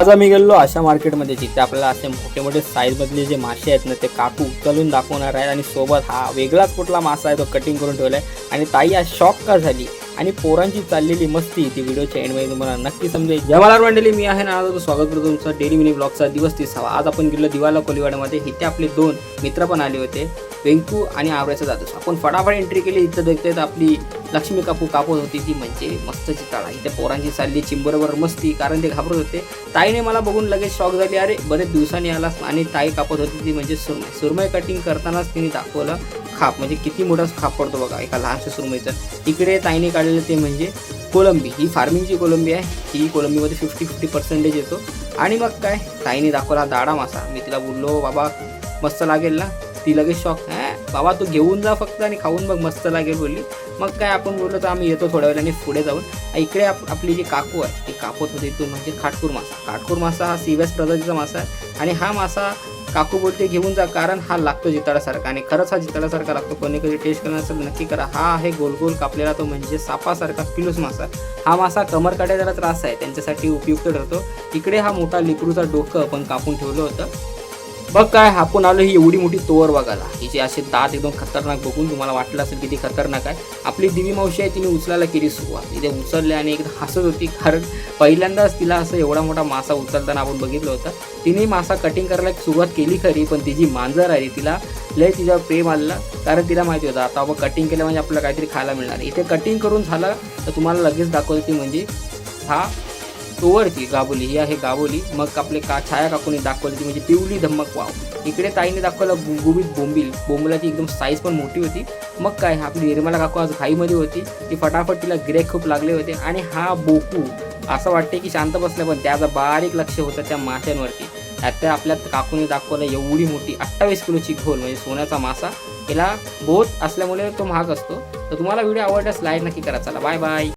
आज आम्ही गेलो अशा मार्केटमध्ये जिथे आपल्याला असे मोठे मोठे साईजमधले जे मासे आहेत ना ते काकू उचलून दाखवणार आहेत आणि सोबत हा वेगळाच कुठला मासा आहे तो कटिंग करून ठेवला आहे आणि ताई आज शॉक का झाली? आणि पोरांची चाललेली मस्ती ती व्हिडिओच्या एंडमध्ये तुम्हाला नक्की समजेल. जय मलार मंडळी मी आहे ना आज स्वागत करतो तुमचा डेली मिनी ब्लॉगचा दिवस तिसावा. आज आपण गेलो दिवाला कोलिवाड्यामध्ये. इथे आपले दोन मित्र पण आले होते. वेंकू आणि आवऱ्याचा जातो आपण फटाफट एंट्री केली इथं बघतोय तर आपली लक्ष्मी कापू कापत होती. ती म्हणजे मस्त चिताळा इथे पोरांची चालली चिंबरवर मस्ती कारण ते घाबरत होते. ताईने मला बघून लगेच शॉक झाली. अरे बरेच दिवसांनी आला आणि ताई कापत होती. ती म्हणजे सुरमई. सुरमई कटिंग करतानाच तिने दाखवलं खाप. म्हणजे किती मोठा खाप पडतो बघा एका लहानशा सुरमईचं. इकडे ताईने काढलेलं ते म्हणजे कोलंबी. ही फार्मिंगची कोलंबी आहे. ही कोलंबीमध्ये फिफ्टी फिफ्टी पर्सेंटेज येतो. आणि मग काय? ताईने दाखवला दाडा मासा. मी तिला बोललो बाबा मस्त लागेल ना? ती लगेच शॉक आहे बाबा तू घेऊन जा फक्त आणि खाऊन बघ मस्त लागेल बोलली. मग काय आपण बोललो तर आम्ही येतो थोड्या वेळाने पुढे जाऊन. इकडे आप आपली जी काकू आहे ती कापत होती तो म्हणजे खाटकूर मासा. खाटकूर मासा हा सीव्यास प्रजातीचा मासा आहे आणि हा मासा काकू बोलते घेऊन जा कारण हा लागतो जिताडासारखा आणि खरंच हा जिताडासारखा लागतो. कोणी कधी टेस्ट करणार असेल नक्की करा. हा आहे गोल गोल कापलेला तो म्हणजे सापासारखा पिलूस मासा. हा मासा कमर काढायला त्रास आहे त्यांच्यासाठी उपयुक्त ठरतो. इकडे हा मोठा लिकरूचा डोकं आपण कापून ठेवलं होतं. बघ काय आपण आलो ही एवढी मोठी तोवर बघायला. हिचे असे दात एकदम खतरनाक बघून तुम्हाला वाटलं असेल किती खतरनाक आहे. आपली दिवी मावशी आहे तिने उचलायला केली सुरुवात. तिथे उचलले आणि एकदम हसत होती कारण पहिल्यांदाच तिला असं एवढा मोठा मासा उचलताना आपण बघितलं होतं. तिने मासा कटिंग करायला सुरुवात केली खरी पण तिची मांजर आहे तिला लय तिच्यावर प्रेम आलेला कारण तिला माहिती होतं आता आपण कटिंग केलं म्हणजे आपल्याला काहीतरी खायला मिळणार. इथे कटिंग करून झालं तर तुम्हाला लगेच दाखवते ती म्हणजे हा तोवरची गाबोली ही आहे गाबोली. मग आपले का छाया काकूने दाखवली ती म्हणजे पिवली धम्मक वाव. इकडे ताईने दाखवलं गुबीत बोंबील. बोंबलाची एकदम साईज पण मोठी होती. मग काय आपली निर्मला काकू आज घाईमध्ये होती. ती फटाफट तिला गिरेक खूप लागले होते. आणि हा बोकू असं वाटते की शांत बसलं पण त्याचं बारीक लक्ष होतं त्या माशांवरती. आता आपल्या काकूने दाखवलं एवढी मोठी अठ्ठावीस किलोची घोल म्हणजे सोन्याचा मासा. याला बोध असल्यामुळे तो महाग असतो. तर तुम्हाला व्हिडिओ आवडल्यास लाईक नक्की करा. चला बाय बाय